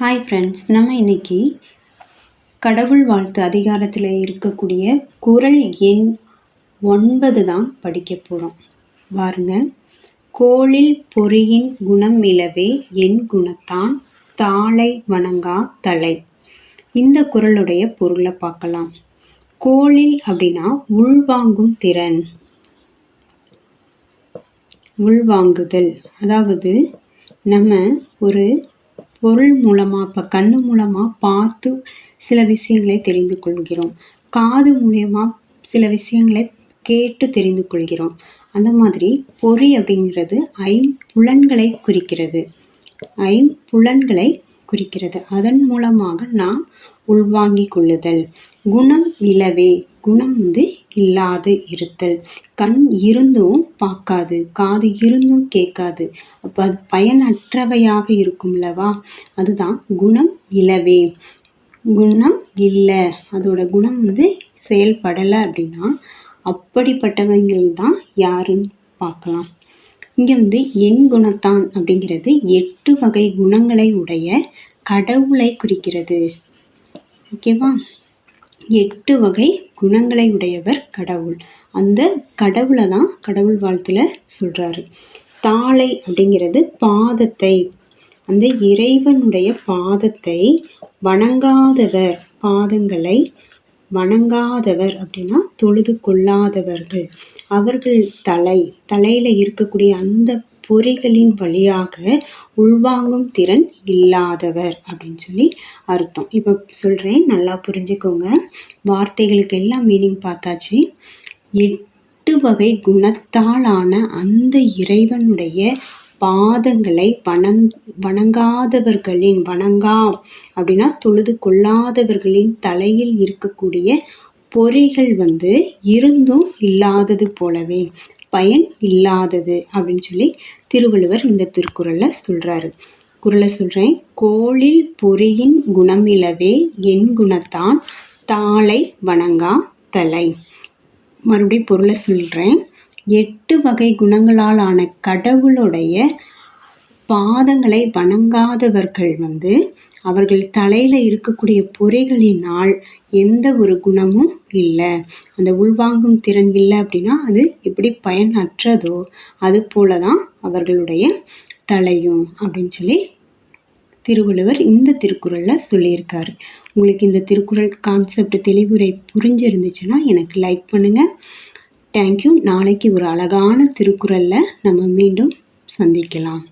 Hi friends நம்ம இன்னைக்கு கடவுள் வாழ்த்து அதிகாரத்தில் இருக்கக்கூடிய குறள் எண் ஒன்பது தான் படிக்க போகிறோம் பாருங்க. கோளில் பொறியின் குணம் இலவே என் குணத்தான் தாளை வணங்கா தலை. இந்த குறளுடைய பொருளை பார்க்கலாம். கோளில் அப்படின்னா உள்வாங்கும் திறன். உள்வாங்குதல். அதாவது நம்ம ஒரு பொருள் மூலமாக இப்போ கண் மூலமாக பார்த்து சில விஷயங்களை தெரிந்து கொள்கிறோம். காது மூலயமா சில விஷயங்களை கேட்டு தெரிந்து கொள்கிறோம். அந்த மாதிரி பொறி அப்படிங்கிறது ஐம்புலன்களை குறிக்கிறது. ஐம்புலன்களை குறிக்கிறது. அதன் மூலமாக நாம் உள்வாங்கிக் கொள்ளுதல். குணம் இலவே குணம் வந்து இல்லாது இருத்தல். கண் இருந்தும் பார்க்காது காது இருந்தும் கேட்காது. அப்போ அது பயனற்றவையாக இருக்கும்லவா அதுதான் குணம் இலவே குணம் இல்லை. அதோட குணம் வந்து செயல்படலை அப்படின்னா அப்படிப்பட்டவங்கள் தான் யாருன்னு பார்க்கலாம். இங்கே வந்து என் குணத்தான் அப்படிங்கிறது எட்டு வகை குணங்களை உடைய கடவுளை குறிக்கிறது. ஓகேவா? எட்டு வகை குணங்களை உடையவர் கடவுள். அந்த கடவுளை தான் கடவுள் வாழ்த்தில் சொல்கிறாரு தாளை அப்படிங்கிறது பாதத்தை. அந்த இறைவனுடைய பாதத்தை வணங்காதவர் பாதங்களை வணங்காதவர் அப்படின்னா தொழுது கொள்ளாதவர்கள். அவர்கள் தலை தலையில் இருக்கக்கூடிய அந்த பொறிகளின் வழியாக உள்வாங்கும் திறன் இல்லாதவர் அப்படின்னு சொல்லி அர்த்தம். இப்போ சொல்கிறேன் நல்லா புரிஞ்சுக்கோங்க. வார்த்தைகளுக்கு எல்லாம் மீனிங் பார்த்தாச்சு. எட்டு வகை குணத்தாலான அந்த இறைவனுடைய பாதங்களை வணங் வணங்காதவர்களின் வணங்கா அப்படின்னா தொழுது கொள்ளாதவர்களின் தலையில் இருக்கக்கூடிய பொறிகள் வந்து இருந்தும் இல்லாதது போலவே பயன் இல்லாதது அப்படின்னு சொல்லி திருவள்ளுவர் இந்த திருக்குறளில் சொல்கிறாரு குரலை சொல்கிறேன் கோளில் பொறியின் குணமிலவே என் குணத்தான் தாளை வணங்கா தலை. மறுபடியும் பொருளை சொல்கிறேன் எட்டு வகை குணங்களால் ஆன கடவுளுடைய பாதங்களை வணங்காதவர்கள் வந்து அவர்கள் தலையில் இருக்கக்கூடிய பொறைகளினால் எந்த ஒரு குணமும் இல்லை. அந்த உள்வாங்கும் திறன் இல்லை அப்படின்னா அது எப்படி பயனற்றதோ அது போல தான் அவர்களுடைய தலையும் அப்படின்னு சொல்லி திருவள்ளுவர் இந்த திருக்குறளில் சொல்லியிருக்காரு. உங்களுக்கு இந்த திருக்குறள் கான்செப்ட் தெளிவுரை புரிஞ்சிருந்துச்சுன்னா எனக்கு லைக் பண்ணுங்கள் தேங்க்யூ நாளைக்கு ஒரு அழகான திருக்குறளில் நம்ம மீண்டும் சந்திக்கலாம்.